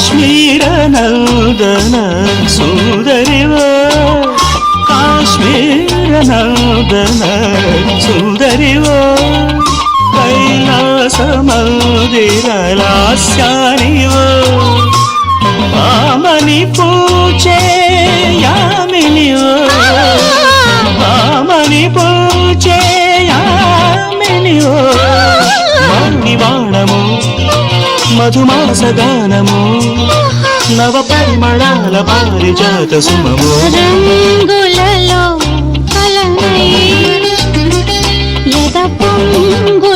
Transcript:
కాశ్మీర నందన సుందరివా? కాశ్మీర నందన సుందరివా? కైలాస మందిర లాస్యానివో పూచే యామినివో? ఆమని పూచే యామినివో? మణివాణము మధుమాస గానము నవ పరిమళాల పారిజాత సుమము. రంగులలో కలనై ఎద పొంగులలో